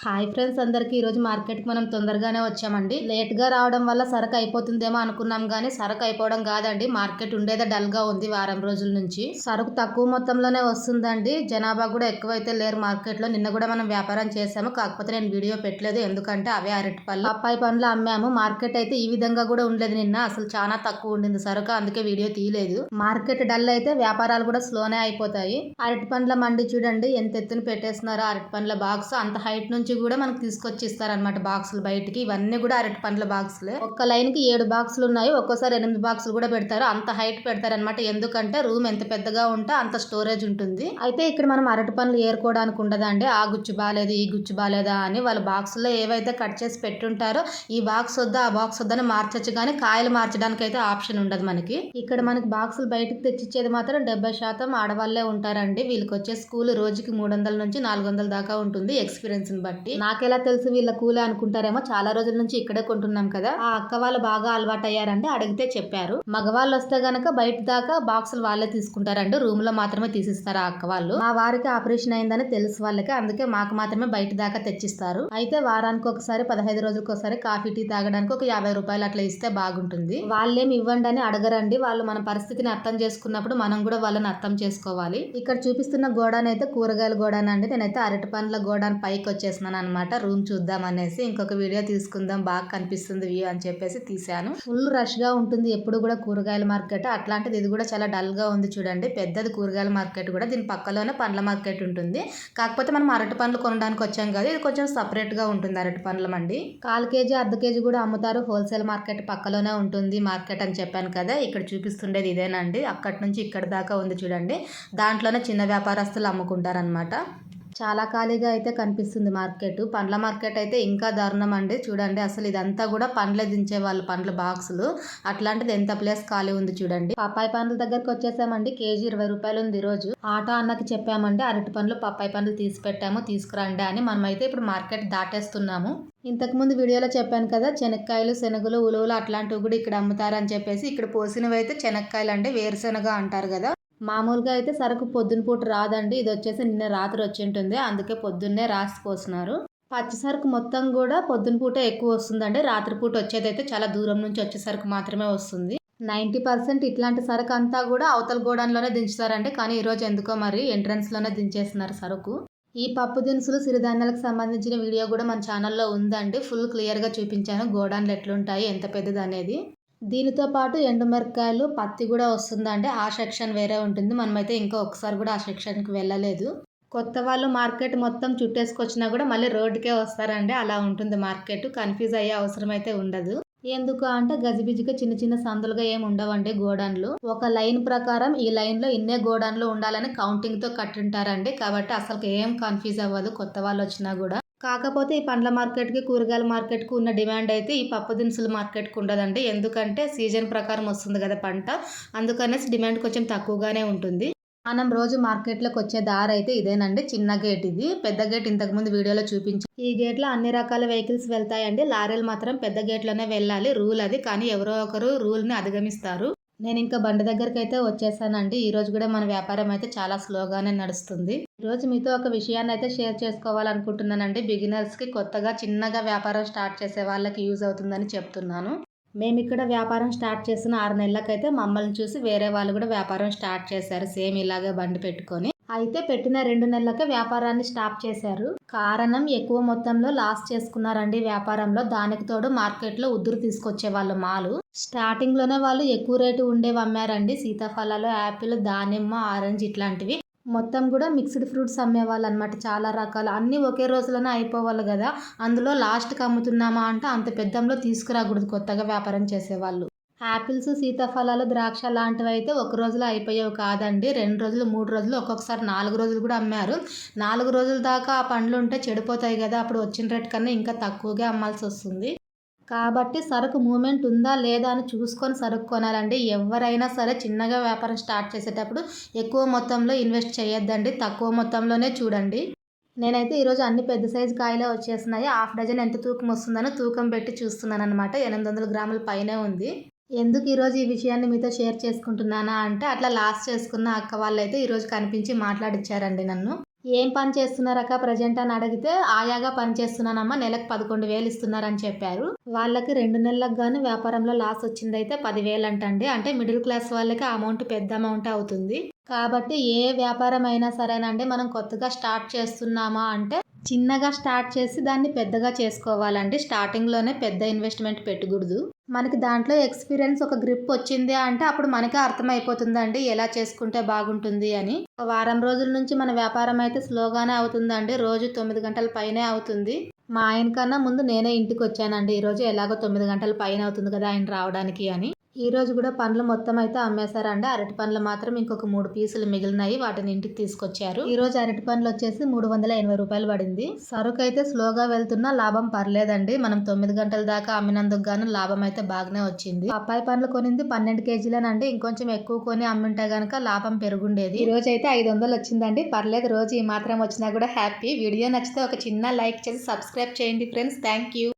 Hi friends అందరికీ ఈరోజు మార్కెట్కి మనం తొందరగానే వచ్చామండి. లేట్గా రావడం వల్ల సరుకు అయిపోతుందేమో అనుకున్నాం కానీ సరుకు అయిపోవడం కాదండి. మార్కెట్ ఉండేదే డల్గా ఉంది వారం రోజుల నుంచి. సరుకు తక్కువ మొత్తంలోనే వస్తుందండి. జనాభా కూడా ఎక్కువైతే లేరు మార్కెట్లో నిన్న కూడా మనం వ్యాపారం చేసాము కాకపోతే నేను వీడియో పెట్టలేదు. ఎందుకంటే అవే అరటి పళ్ళు. అప్పాయి పండ్లు అమ్మాము. మార్కెట్ అయితే ఈ విధంగా కూడా ఉండలేదు నిన్న. అసలు చాలా తక్కువ ఉండింది సరుకు. అందుకే వీడియో తీయలేదు. మార్కెట్ డల్ అయితే వ్యాపారాలు కూడా స్లోనే అయిపోతాయి. అరటి పండ్ల మండి చూడండి. ఎంత ఎత్తున పెట్టేస్తున్నారో అరటి పండ్ల బాక్స్ అంత హైట్ నుంచి కూడా మనకు తీసుకొచ్చి ఇస్తారనమాట బాక్సులు బయటికి. ఇవన్నీ కూడా అరటి పండ్ల బాక్సులు. ఒక్క లైన్కి ఏడు బాక్సులు ఉన్నాయి ఒక్కోసారి ఎనిమిది బాక్సులు కూడా పెడతారు. అంత హైట్ పెడతారనమాట ఎందుకంటే రూమ్ ఎంత పెద్దగా ఉంటే అంత స్టోరేజ్ ఉంటుంది. అయితే ఇక్కడ మనం అరటి పండ్లు ఏరుకోవడానికి ఉండదండి ఆ గుచ్చు బాగాలేదు? ఈ గుచ్చు బాగాలేదా అని వాళ్ళ బాక్సుల్లో ఏవైతే కట్ చేసి పెట్టుంటారో ఈ బాక్స్ వద్దా ఆ బాక్స్ వద్దని మార్చొచ్చు కానీ కాయలు మార్చడానికి అయితే ఆప్షన్ ఉండదు మనకి. ఇక్కడ మనకి బాక్సులు బయటకు తెచ్చిచ్చేది మాత్రం డెబ్బై శాతం ఆడవాళ్ళే ఉంటారండి. వీళ్ళకి వచ్చే స్కూల్ రోజుకి మూడు వందల నుంచి నాలుగు వందల దాకా ఉంటుంది ఎక్స్పీరియన్స్ని కాబట్టి నాకెలా తెలుసు వీళ్ళ కూలే అనుకుంటారేమో చాలా రోజుల నుంచి ఇక్కడే కొంటున్నాం కదా. ఆ అక్క వాళ్ళు బాగా అలవాటు అయ్యారండి అడిగితే చెప్పారు. మగవాళ్ళు వస్తే గనక బయట దాకా బాక్సులు వాళ్ళే తీసుకుంటారండి రూమ్లో మాత్రమే తీసిస్తారు ఆ అక్క వాళ్ళు. మా వారికి ఆపరేషన్ అయిందని తెలుసు వాళ్ళకి అందుకే మాకు మాత్రమే బయట దాకా తెచ్చిస్తారు. అయితే వారానికి ఒకసారి పదహైదు రోజులకు ఒకసారి కాఫీ టీ తాగడానికి ఒక యాభై రూపాయలు అట్లా ఇస్తే బాగుంటుంది. వాళ్ళేం ఇవ్వండి అని అడగరండి వాళ్ళు మన పరిస్థితిని అర్థం చేసుకున్నప్పుడు మనం కూడా వాళ్ళని అర్థం చేసుకోవాలి. ఇక్కడ చూపిస్తున్న గోడానైతే కూరగాయల గోడానండి నేనైతే అరటి పండ్ల గోడాన్ పైకి చేస్తున్నాను అనమాట రూమ్ చూద్దాం అనేసి ఇంకొక వీడియో తీసుకుందాం బాగా కనిపిస్తుంది వ్యూ అని చెప్పేసి తీసాను ఫుల్ రష్గా ఉంటుంది. ఎప్పుడు కూడా కూరగాయల మార్కెట్ అట్లాంటిది. ఇది కూడా చాలా డల్గా ఉంది చూడండి. పెద్దది కూరగాయల మార్కెట్ కూడా. దీని పక్కలోనే పండ్ల మార్కెట్ ఉంటుంది. కాకపోతే మనం అరటి పండ్లు కొనడానికి వచ్చాం కదా ఇది కొంచెం సపరేట్గా ఉంటుంది అరటి పండ్ల మండి కాల్ కేజీ అర్ధ కేజీ కూడా అమ్ముతారు. హోల్సేల్ మార్కెట్ పక్కలోనే ఉంటుంది మార్కెట్ అని చెప్పాను కదా ఇక్కడ చూపిస్తుండేది ఇదేనండి. అక్కడి నుంచి ఇక్కడ దాకా ఉంది చూడండి. దాంట్లోనే చిన్న వ్యాపారస్తులు అమ్ముకుంటారనమాట చాలా ఖాళీగా అయితే కనిపిస్తుంది మార్కెట్. పండ్ల మార్కెట్ అయితే ఇంకా దారుణం అండి. చూడండి అసలు ఇదంతా కూడా పండ్లే దించే వాళ్ళు పండ్ల బాక్సులు. అట్లాంటిది ఎంత ప్లేస్ ఖాళీ ఉంది చూడండి. పప్పాయి పండ్ల దగ్గరకు వచ్చేసామండి. కేజీ ఇరవై రూపాయలు ఉంది రోజు ఆటో అన్నకి చెప్పామండి అరటి పండ్లు పప్పాయి పండ్లు తీసి పెట్టాము తీసుకురండి అని. మనమైతే ఇప్పుడు మార్కెట్ దాటేస్తున్నాము. ఇంతకుముందు వీడియోలో చెప్పాను కదా శనక్కాయలు శనగలు ఉలువలు అట్లాంటివి కూడా ఇక్కడ అమ్ముతారని చెప్పేసి ఇక్కడ పోసినవి అయితే శనక్కాయలు అంటే వేరుశెనగ అంటారు కదా. మామూలుగా అయితే సరుకు పొద్దున పూట రాదండి. ఇది వచ్చేసి నిన్న రాత్రి వచ్చి ఉంటుంది అందుకే పొద్దున్నే రాసి పోస్తున్నారు పచ్చి సరుకు మొత్తం కూడా పొద్దున పూట ఎక్కువ వస్తుందండి. రాత్రిపూట వచ్చేదైతే చాలా దూరం నుంచి వచ్చే సరుకు మాత్రమే వస్తుంది. నైంటీ పర్సెంట్ ఇట్లాంటి సరుకు అంతా కూడా అవతల గోడౌన్లోనే దించుతారండి. కానీ ఈరోజు ఎందుకో మరి ఎంట్రన్స్లోనే దించేస్తున్నారు సరుకు. ఈ పప్పు దినుసులు సిరిధాన్యాలకు సంబంధించిన వీడియో కూడా మన ఛానల్లో ఉందండి. ఫుల్ క్లియర్గా చూపించాను. గోడాన్లు ఎట్లుంటాయి ఎంత పెద్దది అనేది దీనితో పాటు ఎండుమిరకాయలు పత్తి కూడా వస్తుందంటే ఆ సెక్షన్ వేరే ఉంటుంది. మనమైతే ఇంకా ఒకసారి కూడా ఆ సెక్షన్కి వెళ్ళలేదు. కొత్త వాళ్ళు మార్కెట్ మొత్తం చుట్టేసుకొచ్చినా కూడా మళ్ళీ రోడ్డుకే వస్తారండి. అలా ఉంటుంది మార్కెట్. కన్ఫ్యూజ్ అయ్యే అవసరం అయితే ఉండదు. ఎందుకు అంటే గజిబిజిగా చిన్న చిన్న సందులుగా ఏమి ఉండవండి గోడన్లు. ఒక లైన్ ప్రకారం ఈ లైన్లో ఇన్నే గోడన్లు ఉండాలని కౌంటింగ్తో కట్టుంటారండి. కాబట్టి అసలు ఏం కన్ఫ్యూజ్ అవ్వదు కొత్త వాళ్ళు వచ్చినా కూడా. కాకపోతే ఈ పండ్ల మార్కెట్కి కూరగాయల మార్కెట్కి ఉన్న డిమాండ్ అయితే ఈ పప్పు దినుసుల మార్కెట్కి ఉండదండి. ఎందుకంటే సీజన్ ప్రకారం వస్తుంది కదా పంట. అందుకనేసి డిమాండ్ కొంచెం తక్కువగానే ఉంటుంది. మనం రోజు మార్కెట్లోకి వచ్చే దారి అయితే ఇదేనండి. చిన్న గేట్ ఇది. పెద్ద గేట్ ఇంతకుముందు వీడియోలో చూపించాం ఈ గేట్లో అన్ని రకాల వెహికల్స్ వెళ్తాయండి. లారీలు మాత్రం పెద్ద గేట్లోనే వెళ్ళాలి. రూల్ అది. కానీ ఎవరో ఒకరు రూల్ని అధిగమిస్తారు. నేను ఇంకా బండి దగ్గరికి అయితే వచ్చేసానండి. ఈ రోజు కూడా మన వ్యాపారం అయితే చాలా స్లోగానే నడుస్తుంది. ఈరోజు మీతో ఒక విషయాన్ని అయితే షేర్ చేసుకోవాలనుకుంటున్నానండి. బిగినర్స్కి కొత్తగా చిన్నగా వ్యాపారం స్టార్ట్ చేసే వాళ్ళకి యూజ్ అవుతుందని చెప్తున్నాను. మేము ఇక్కడ వ్యాపారం స్టార్ట్ చేసిన ఆరు నెలలకైతే మమ్మల్ని చూసి వేరే వాళ్ళు కూడా వ్యాపారం స్టార్ట్ చేశారు. సేమ్ ఇలాగే బండి పెట్టుకొని. అయితే పెట్టిన రెండు నెలలకే వ్యాపారాన్ని స్టాప్ చేశారు. కారణం ఎక్కువ మొత్తంలో లాస్ చేసుకున్నారండి వ్యాపారంలో. దానికి తోడు మార్కెట్లో ఉద్దురు తీసుకొచ్చే వాళ్ళు మాలు. స్టార్టింగ్లోనే వాళ్ళు ఎక్కువ రేటు ఉండేవి అమ్మారండి. సీతాఫలాలు యాపిల్ దానిమ్మ ఆరెంజ్ ఇట్లాంటివి. మొత్తం కూడా మిక్స్డ్ ఫ్రూట్స్ అమ్మేవాళ్ళు అనమాట చాలా రకాలు. అన్నీ ఒకే రోజులోనే అయిపోవాలి కదా. అందులో లాస్ట్కి అమ్ముతున్నామా అంటే అంత పెద్దంలో తీసుకురాకూడదు కొత్తగా వ్యాపారం చేసేవాళ్ళు. యాపిల్స్ సీతాఫలాలు ద్రాక్ష లాంటివి అయితే ఒక రోజులో అయిపోయేవి కాదండి. రెండు రోజులు మూడు రోజులు ఒక్కొక్కసారి నాలుగు రోజులు కూడా అమ్మారు. నాలుగు రోజుల దాకా ఆ పండ్లు ఉంటే చెడిపోతాయి కదా అప్పుడు వచ్చిన రేట్ కన్నా ఇంకా తక్కువగా అమ్మాల్సి వస్తుంది. కాబట్టి సరుకు మూమెంట్ ఉందా లేదా అని చూసుకొని సరుకు కొనాలండి. ఎవరైనా సరే చిన్నగా వ్యాపారం స్టార్ట్ చేసేటప్పుడు ఎక్కువ మొత్తంలో ఇన్వెస్ట్ చేయొద్దండి. తక్కువ మొత్తంలోనే చూడండి. నేనైతే ఈరోజు అన్ని పెద్ద సైజు కాయలే వచ్చేస్తున్నాయి. హాఫ్ డజన్ ఎంత తూకం వస్తుందనో తూకం పెట్టి చూస్తున్నాను అనమాట ఎనిమిది వందల గ్రాముల పైనే ఉంది. ఎందుకు ఈరోజు ఈ విషయాన్ని మీతో షేర్ చేసుకుంటున్నానా అంటే అట్లా లాస్ట్ చేసుకున్న అక్క వాళ్ళైతే ఈరోజు కనిపించి మాట్లాడిచ్చారండి నన్ను. ఏం పని చేస్తున్నారక్క ప్రజెంట్ అని అడిగితే ఆయాగా పని చేస్తున్నానమ్మా నెలకు పదకొండు వేలు ఇస్తున్నారని చెప్పారు. వాళ్ళకి రెండు నెలలకు గాను వ్యాపారంలో లాస్ వచ్చిందైతే పదివేలు అంటండి అంటే మిడిల్ క్లాస్ వాళ్ళకి అమౌంట్ పెద్ద అమౌంట్ అవుతుంది. కాబట్టి ఏ వ్యాపారం అయినా సరేనండి మనం కొత్తగా స్టార్ట్ చేస్తున్నామా అంటే చిన్నగా స్టార్ట్ చేసి దాన్ని పెద్దగా చేసుకోవాలండి. స్టార్టింగ్లోనే పెద్ద ఇన్వెస్ట్మెంట్ పెట్టకూడదు. మనకి దాంట్లో ఎక్స్పీరియన్స్ ఒక గ్రిప్ వచ్చింది అంటే అప్పుడు మనకే అర్థమైపోతుందండి ఎలా చేసుకుంటే బాగుంటుంది అని. ఒక వారం రోజుల నుంచి మన వ్యాపారం అయితే స్లోగానే అవుతుందండి రోజు తొమ్మిది గంటల పైనే అవుతుంది. మా ఆయన కన్నా ముందు నేనే ఇంటికి వచ్చానండి ఈరోజు ఎలాగో తొమ్మిది గంటల పైన అవుతుంది కదా ఆయన రావడానికి అని. ఈ రోజు కూడా పండ్లు మొత్తం అయితే అమ్మేశారండి. అరటి పండ్లు మాత్రం ఇంకొక మూడు పీసులు మిగిలినాయి. వాటిని ఇంటికి తీసుకొచ్చారు. ఈ రోజు అరటి పండ్లు వచ్చేసి మూడు వందల ఎనభై రూపాయలు పడింది. సరుకు అయితే స్లోగా వెళ్తున్నా లాభం పర్లేదండి. మనం తొమ్మిది గంటల దాకా అమ్మినందుకు గాను లాభం అయితే బాగానే వచ్చింది. పప్పాయి పండ్లు కొనింది పన్నెండు కేజీలేనండి. ఇంకొంచెం ఎక్కువ కొని అమ్మింటే గనక లాభం పెరుగుండేది. ఈ రోజు అయితే ఐదు వందలు వచ్చిందండి. పర్లేదు రోజు ఈ మాత్రం వచ్చినా కూడా హ్యాపీ. వీడియో నచ్చితే ఒక చిన్న లైక్ చేసి సబ్స్క్రైబ్ చేయండి ఫ్రెండ్స్. Thank you.